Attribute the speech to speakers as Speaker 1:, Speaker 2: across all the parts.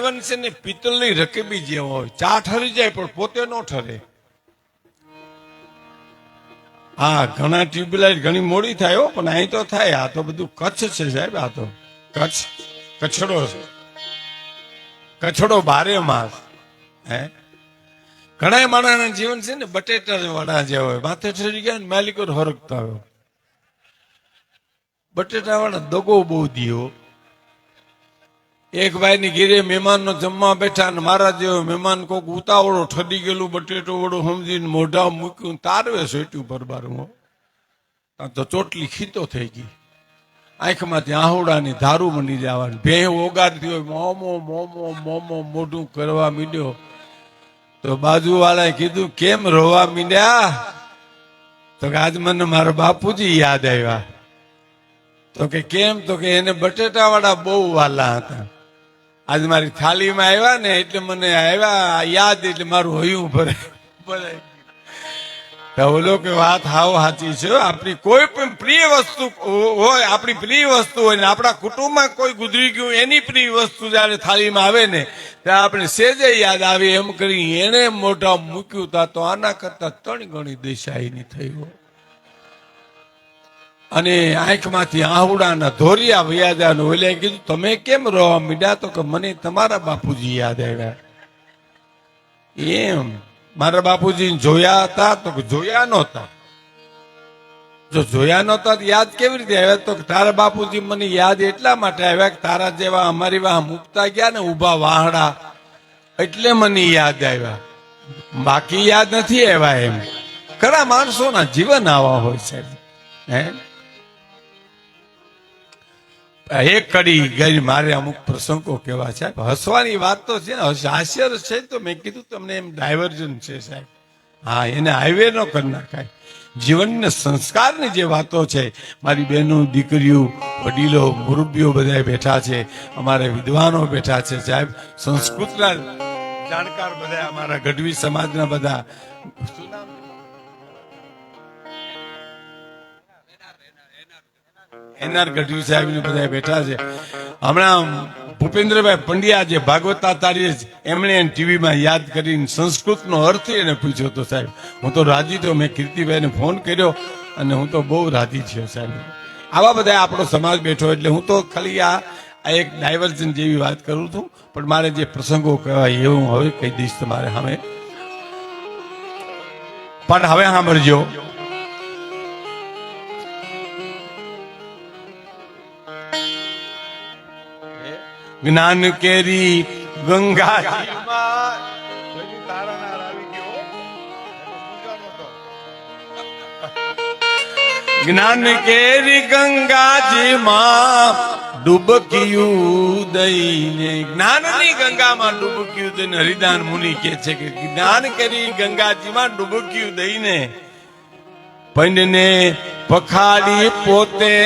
Speaker 1: જીવન છે ને પિત્તળની રકેબી જેવો હોય. ચા ઠરી જાય પણ પોતે ન ઠરે. હા, ઘણા ટ્યુબલાઇટ ઘણી મોડી થાય પણ અહીં તો થાય. આ તો બધું કચ્છ છે સાહેબ, આ તો કચ્છ, કચ્છડો કચ્છડો ભારે માસ. હે? ઘણા માણસના જીવન છે ને બટેટા વડા જેવા હોય. માથે ઠરી ગયા ને માલિકો હરકતા હોય. બટેટા વાળા દગો બહુ દીયો. એક ભાઈ ની ઘીરે મહેમાન નો જમવા બેઠા ને મારા જેવો મહેમાન કોક ઉતાવળો ઠડી ગયેલું, બટેટો વડો સમજીને મોઢા મૂક્યું, તારવે સોટ્યું પરબારમાં આ તો ચોટલી ખીતો થઈ ગઈ. આંખમાંથી આહુડાની ધારું બની જવાની. ભે ઓગાડતી હોય, મોમો મોમો મોમો મોઢું કરવા મીડ્યો. તો બાજુ વાળાએ કીધું, કેમ રોવા મીડ્યા? તો કે, આજ મને મારા બાપુજી યાદ આવ્યા. તો કે, કેમ? તો કે, એને બટેટા વાળા બહુ વાલા હતા. આજ મારી થાળીમાં આવ્યા ને એટલે મને આવ્યા યાદ એટલે મારું હયું ભરે. ભરાઈ ગયું. તો ઓલો કે વાત હાવ સાચી છે આપણી કોઈ પણ પ્રિય વસ્તુ હોય, આપણી પ્રિય વસ્તુ હોય ને આપણા કુટુંબમાં કોઈ ગુજરી ગયું, એની પ્રિય વસ્તુ જયારે થાળીમાં આવે ને, ત્યારે આપણે સેજે યાદ આવે એમ કરી એને મોઢા મૂક્યું તા, તો આના કરતા ત્રણ ગણી દિશાહીની થઈ હોય. અને આંખમાંથી આહુડાના ધોરિયા વ્યાજા ને ઓલે કીધું, તમે કેમ રોવા મીડ્યા તો કે, મને તમારા બાપુજી યાદ આવ્યા. એમ. મારા બાપુજી જોયા હતા તો જોયા નહોતા. જો જોયા નહોતા યાદ કેવી રીતે આવ્યા? તો તારા બાપુજી મને યાદ એટલા માટે આવ્યા કે તારા જેવા અમારી વાહ મૂકતા ગયા ને ઊભા વાહડા. એટલે મને યાદ આવ્યા. બાકી યાદ નથી આવ્યા એમ. ખરા માણસોના જીવન આવા હોય છે હે? એક કડી ગઈ મારે અમુક પ્રસંગો કેવા છે. હસવાની વાત તો છે ને હાસ્ય છે તો મેં કીધું તમને એમ ડાયવર્જન છે સાહેબ. હા, એને હાઈવે નો કરી નાખાય. જીવનને સંસ્કારની જે વાતો છે, મારી બહેનો, દીકરીઓ, વડીલો મુરબ્બીઓ બધા બેઠા છે, અમારે વિદ્વાનો બેઠા છે સાહેબ. સંસ્કૃતના જાણકાર બધા અમારા ગઢવી સમાજના બધા. એનઆર ગઢવી સાહેબ ને બધા બેઠા છે. હમણાં ભૂપેન્દ્રભાઈ પંડ્યા જે ભાગવતાચાર્ય એમણે ટીવીમાં યાદ કરીને સંસ્કૃતનો અર્થ એને પૂછ્યો હતો સાહેબ. હું તો રાજી થયો, મેં કીર્તિભાઈને ફોન કર્યો અને હું તો બહુ રાજી છું સાહેબ. આવા બધા આપણો સમાજ બેઠો એટલે હું તો ખાલી આ એક ડાયવર્ઝન જેવી વાત કરું છું. પણ મારે જે પ્રસંગો કહેવાય એવું હવે કહી દઈશ તમારે સામે. પણ હવે સાંભળજો. જ્ઞાન કેરી ગંગા જ્ઞાન કેરી ગંગાજી માં ડૂબક્યું દઈને. જ્ઞાનની ગંગામાં ડૂબક્યું દઈને હરિદાન મુનિ કે છે કે જ્ઞાન કરી ગંગાજીમાં ડૂબક્યું દઈને. પંડને પખાડી પોતે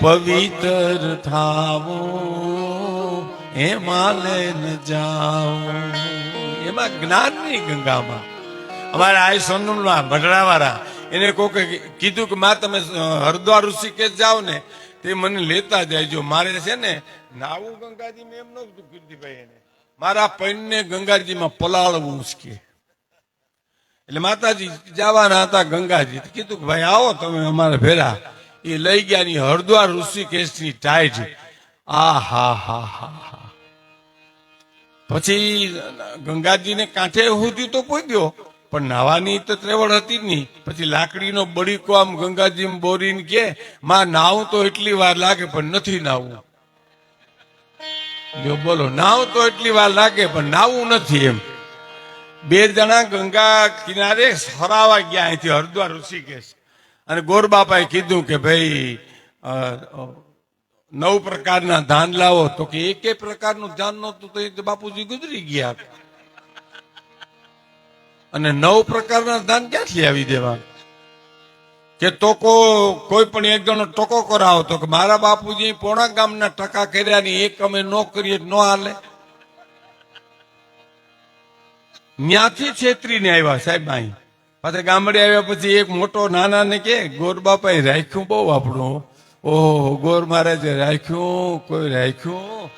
Speaker 1: પવિત્ર થાવો. એમાં લઈને જાઓ. એમાં જ્ઞાનની ગંગામાં. અમારા આ સોનમના ભડરાવાળા એને કોકે કીધું કે, માં, તમે હરદ્વાર ઋષિકેશ જાઓ ને તે મને લેતા જાયજો. મારે છે ને, નાવું ગંગાજી મેં એમ નતું કીર્તિભાઈ એને. મારા પૈનને ગંગાજીમાં પલાળવું છે એટલે માતાજી જવાના હતા ગંગાજી. કીધું કે, ભાઈ, આવો તમે અમારા ભેરા એ લઈ ગયા ની હરદ્વાર ઋષિકેશની ટાઈટ આ હા હા હા હા. પછી ગંગાજીને કાંઠે સુધી તો પહોંચ્યો પણ નાવાની તો ત્રેવડ હતી જ નહીં. પછી લાકડીનો બળીકો આમ ગંગાજી બોરીને કે, માં, નાવું તો એટલી વાર લાગે પણ નથી નાવું. જો બોલો, નાવ તો એટલી વાર લાગે પણ નાવું નથી એમ. બે જણા ગંગા કિનારે હરાવા ગયા અહીંથી હરદ્વાર ઋષિકેશ. અને ગોરબાપાએ કીધું કે, ભાઈ નવ પ્રકારના ધાન લાવો તો કે એક પ્રકારનું ધાન નહોતું તો બાપુજી ગુજરી ગયા. અને નવ પ્રકારના ધાન ક્યાંથી આવી દેવા? કે ટોકો, કોઈ પણ એક જણો ટોકો કરાવો તો કે મારા બાપુજી પોણા ગામના ટકા કર્યા ની એક અમે ન કરીએ ન હાલે. ન્યાથી છેતરીને આવ્યા સાહેબ અહીં. પાછા ગામડે આવ્યા પછી એક મોટો નાના ને કે ગોર બાપાએ રાખ્યું બહુ આપણું. ઓહો, ગોર મહારાજે રાખ્યું, કોઈ રાખ્યું?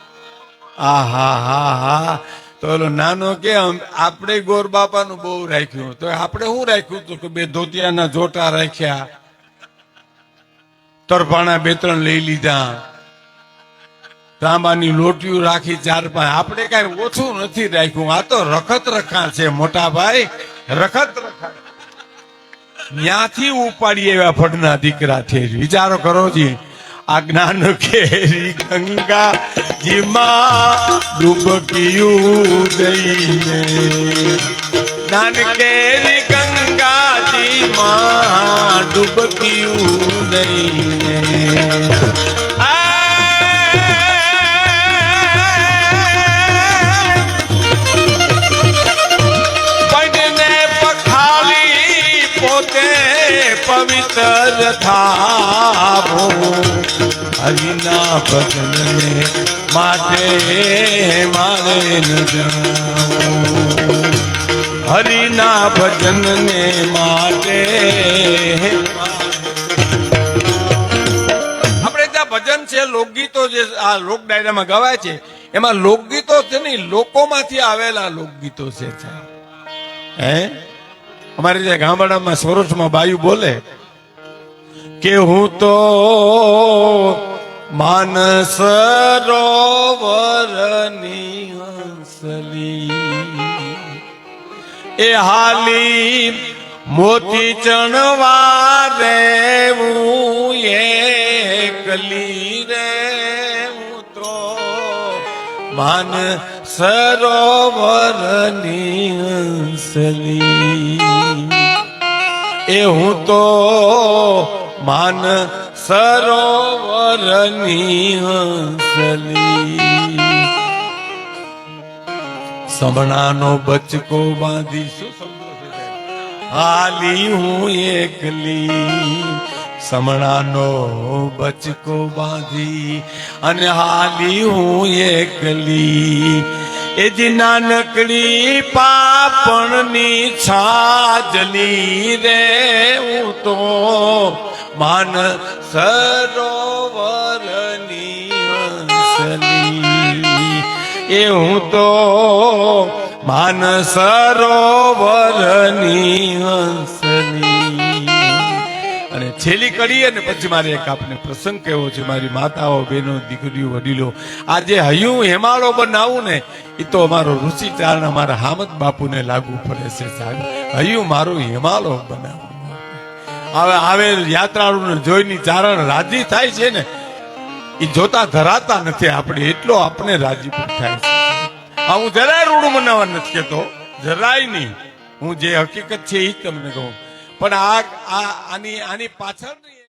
Speaker 1: આ હા હા હા. તો ઓલો નાનો કે આપણે ગોર બાપાનું બહુ રાખ્યું. તો આપણે શું રાખ્યું તો કે બે ધોતિયાના જોટા રાખ્યા? તરફાણા બે, ત્રણ લઈ લીધા. તાંબાની લોટીયું રાખી ચાર પાંચ. આપણે કઈ ઓછું નથી રાખ્યું. આ તો રખત રખા છે, મોટા ભાઈ. રખત રખા ત્યાંથી ઉપાડી એવા ફળના દીકરા છે વિચારો કરો જી. આ જ્ઞાન કેરી ગંગા જીમાં ડૂબકિયું દઈને જ્ઞાન કેરી ગંગા જીમાં ડૂબકિયું દઈને પવિત્ર થાવો. હરિના ભજનને માટે મારે ન જાવું. હરિના ભજનને માટે આપણે ત્યાં ભજન છે, લોકગીતો જે આ લોક ડાયરામાં ગવાય છે, એમાં લોકગીતો છે નહીં, લોકોમાંથી આવેલા લોકગીતો છે હે? અમારે જે ગામડામાં સૌરાષ્ટ્રમાં બાયુ બોલે કે હું તો માનસ રોવરની હંસલી. એ હાલી મોતી ચણવા રેવું, એ કલી રે હું તો માન સરોવરની હંસલી એ હું તો માન સરોવરની હંસલી સમણાનો બચકો બાંધી? હાલી હું એકલી. સમણાનો બચકો બાંધી અને હાલી હું એકલી. એ નાનકડી પાપણની છાજલી રે હું તો માન સરોવરની હંસલી. એ હું તો માન સરોવરની હંસની અને છેલ્લી કડી અને પછી મારે એક આપને પ્રસંગ કહેવો છે. મારી માતાઓ, બહેનો, દીકરીઓ, વડીલો, આજે હયું હેમાળો બનાવું ને એ તો અમારો ઋષિ ચારણ અમારા હામદ બાપુને લાગુ પડે છે સાહેબ. હયું મારું હિમાલય બનાવું. હવે આવેલ યાત્રાળુને જોઈને ચારણ રાજી થાય છે ને એ જોતા ધરાતા નથી આપણે. એટલો આપણે રાજી થાય છે હું જરાય રૂડું મનાવવા નથી કહેતો જરાય નહીં. હું જે હકીકત છે એ જ તમને કહું. પણ આ આની આની પાછળની